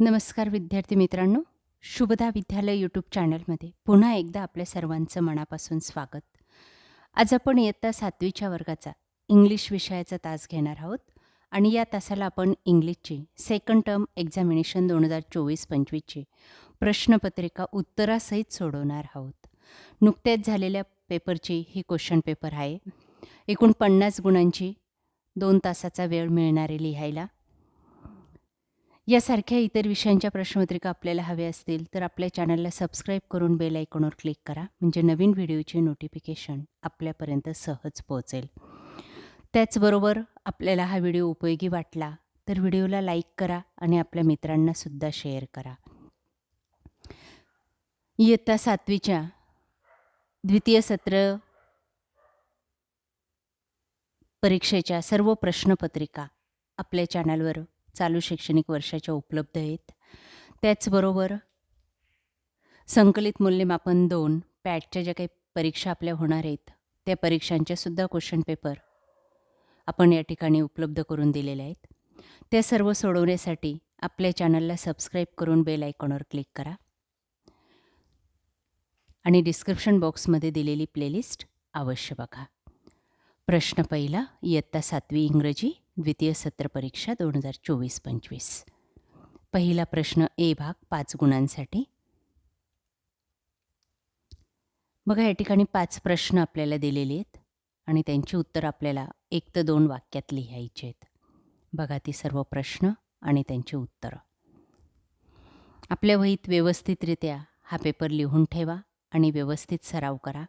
नमस्कार विद्यार्थी मित्रांनो. शुभदा विद्यालय यूट्यूब चॅनलमध्ये पुन्हा एकदा आपल्या सर्वांचं मनापासून स्वागत. आज आपण इयत्ता सातवीच्या वर्गाचा इंग्लिश विषयाचा तास घेणार आहोत आणि या तासाला आपण इंग्लिशची सेकंड टर्म एक्झामिनेशन दोन हजार चोवीस पंचवीसची प्रश्नपत्रिका उत्तरासहित सोडवणार आहोत. नुकत्याच झालेल्या पेपरची ही क्वेश्चन पेपर आहे. एकूण पन्नास गुणांची दोन तासाचा वेळ मिळणारे लिहायला. यासारख्या इतर विषयांच्या प्रश्नपत्रिका आपल्याला हव्या असतील तर आपल्या चॅनलला सबस्क्राईब करून बेल आयकॉनवर क्लिक करा म्हणजे नवीन व्हिडिओचे नोटिफिकेशन आपल्यापर्यंत सहज पोहोचेल. त्याचबरोबर आपल्याला हा व्हिडिओ उपयोगी वाटला तर व्हिडिओला लाईक करा आणि आपल्या मित्रांनासुद्धा शेअर करा. इयत्ता सातवीच्या द्वितीय सत्र परीक्षेच्या सर्व प्रश्नपत्रिका आपल्या चॅनलवर चालू शैक्षणिक वर्षाच्या उपलब्ध आहेत. त्याचबरोबर संकलित मूल्यमापन दोन पॅटच्या ज्या काही परीक्षा आपल्या होणार आहेत त्या परीक्षांच्यासुद्धा क्वेश्चन पेपर आपण या ठिकाणी उपलब्ध करून दिलेले आहेत. त्या सर्व सोडवण्यासाठी आपल्या चॅनलला सबस्क्राईब करून बेल आयकॉनवर क्लिक करा. आणि डिस्क्रिप्शन बॉक्समध्ये दिलेली प्लेलिस्ट अवश्य बघा. प्रश्न पहिला इयत्ता सातवी इंग्रजी द्वितीय सत्र परीक्षा दोन हजार चोवीस पंचवीस पहिला प्रश्न ए भाग पाच गुणांसाठी. बघा या ठिकाणी पाच प्रश्न आपल्याला दिलेले आहेत आणि त्यांची उत्तर आपल्याला एक तर दोन वाक्यात लिहायचे आहेत. बघा ती सर्व प्रश्न आणि त्यांची उत्तरं. आपल्या वहीत व्यवस्थितरित्या हा पेपर लिहून ठेवा आणि व्यवस्थित सराव करा.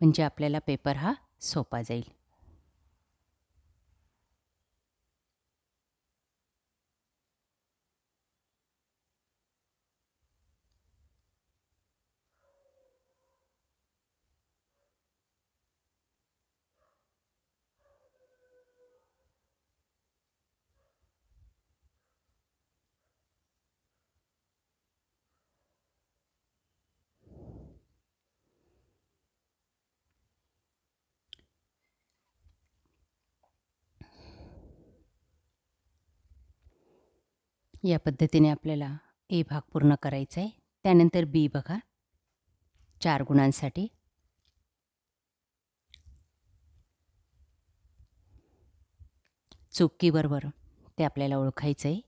म्हणजे आपल्याला पेपर हा सोपा जाईल. या पद्धतीने आपल्याला ए भाग पूर्ण करायचा आहे त्यानंतर बी बघा. चार गुणांसाठी. चुकीबरोबर ते आपल्याला ओळखायचं आहे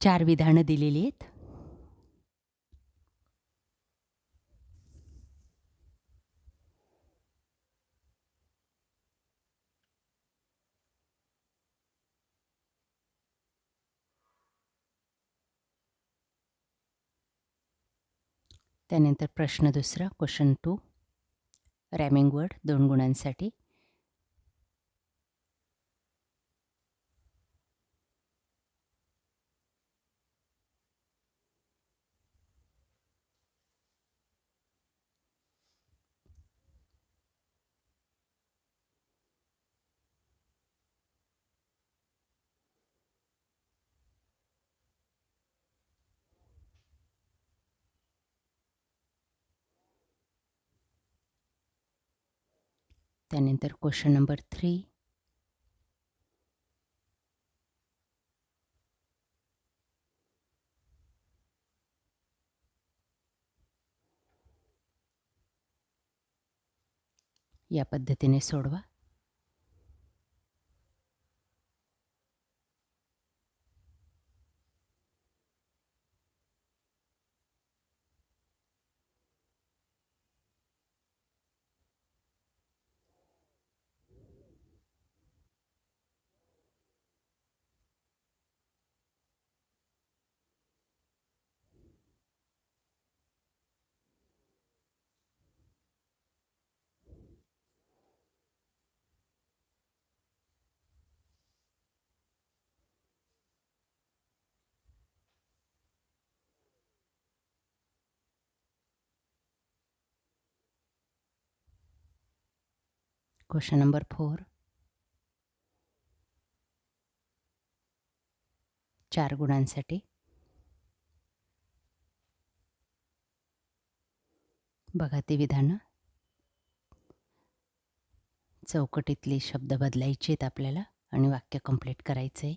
चार विधानं दिलेली आहेत. त्यानंतर प्रश्न दुसरा क्वेश्चन टू रॅमिंग वर्ड दोन गुणांसाठी. त्यानंतर क्वेश्चन नंबर थ्री या पद्धतीने सोडवा Question नंबर फोर. चार गुणांसाठी. बघा ती विधानं. चौकटीतले शब्द बदलायचे आहेत आपल्याला आणि वाक्य कंप्लीट करायचं आहे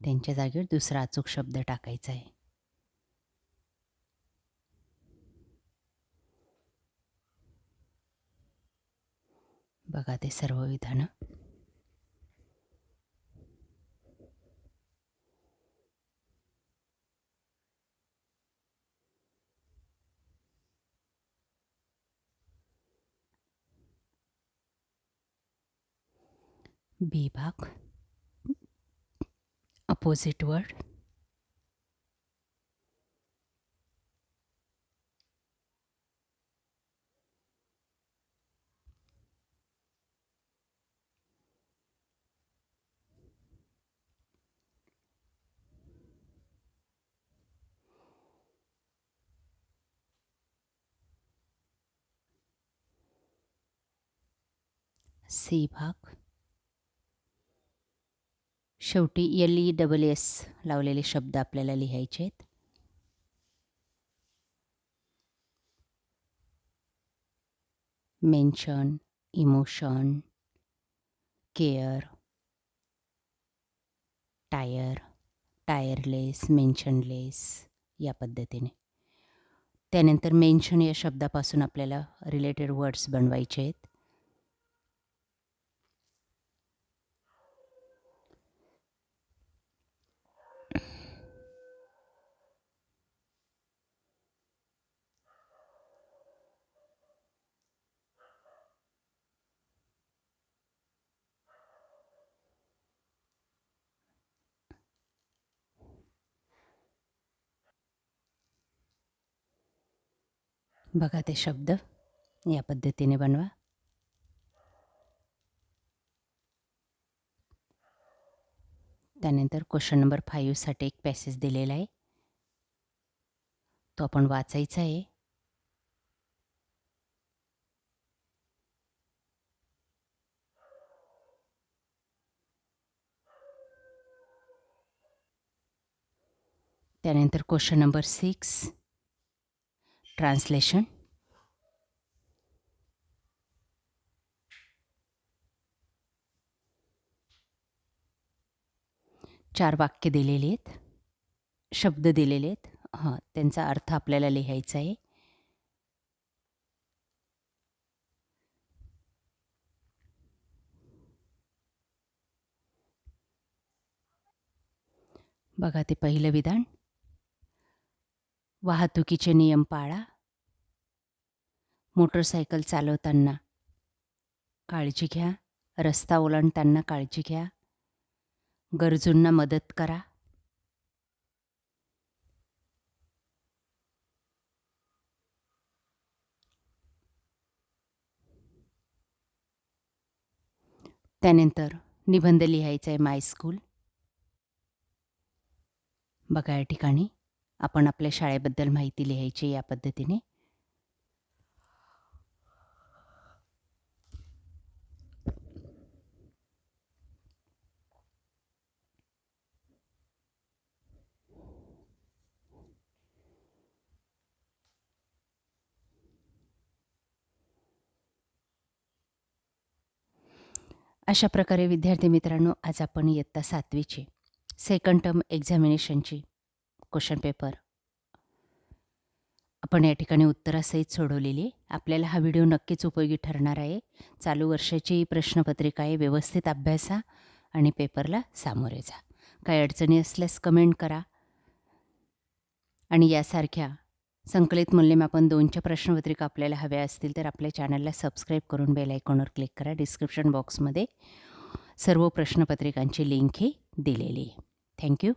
त्यांच्या जागेवर दुसरा अचूक शब्द टाकायचा आहे बघा ते सर्व विधानं. बी भाग अपोजिट वर्ड. सी भाग. शेवटी एल ई डबल एस लावलेले शब्द आपल्याला लिहायचे आहेत. Mention emotion care tire tireless mentionless या पद्धतीने. त्यानंतर मेन्शन या शब्दापासून आपल्याला रिलेटेड वर्ड्स बनवायचे आहेत. बघा ते शब्द. या पद्धतीने बनवा. त्यानंतर क्वेश्चन नंबर फाईव्हसाठी एक पॅसेज दिलेला आहे. तो आपण वाचायचा आहे. त्यानंतर क्वेश्चन नंबर सिक्स ट्रान्सलेशन? चार वाक्य दिलेली आहेत. शब्द दिलेले आहेत. हां त्यांचा अर्थ आपल्याला लिहायचा आहे. बघा ते पहिलं विधान. वाहतुकीचे नियम पाळा. मोटरसायकल चालवताना काळजी घ्या. रस्ता ओलांडताना काळजी घ्या. गरजूंना मदत करा. त्यानंतर निबंध लिहायचा आहे माय स्कूल बघा या ठिकाणी. आपण आपल्या शाळेबद्दल माहिती लिहायची या पद्धतीने? अशा प्रकारे विद्यार्थी मित्रांनो आज आपण इयत्ता सातवीची सेकंड टर्म एक्झामिनेशनची क्वेश्चन पेपर. आपण या ठिकाणी उत्तरासहित सोडवलेली आहे. आपल्याला हा व्हिडिओ नक्कीच उपयोगी ठरणार आहे. चालू वर्षाची प्रश्नपत्रिका आहे. व्यवस्थित अभ्यासा आणि पेपरला सामोरे जा. काही अडचणी असल्यास कमेंट करा. आणि यासारख्या संकलित मूल्यमापन दोनच्या प्रश्नपत्रिका आपल्याला हव्या असतील तर आपल्या चॅनलला सबस्क्राईब करून बेल आयकॉनवर क्लिक करा. डिस्क्रिप्शन बॉक्समध्ये सर्व प्रश्नपत्रिकांची लिंकही दिलेली आहे. थँक्यू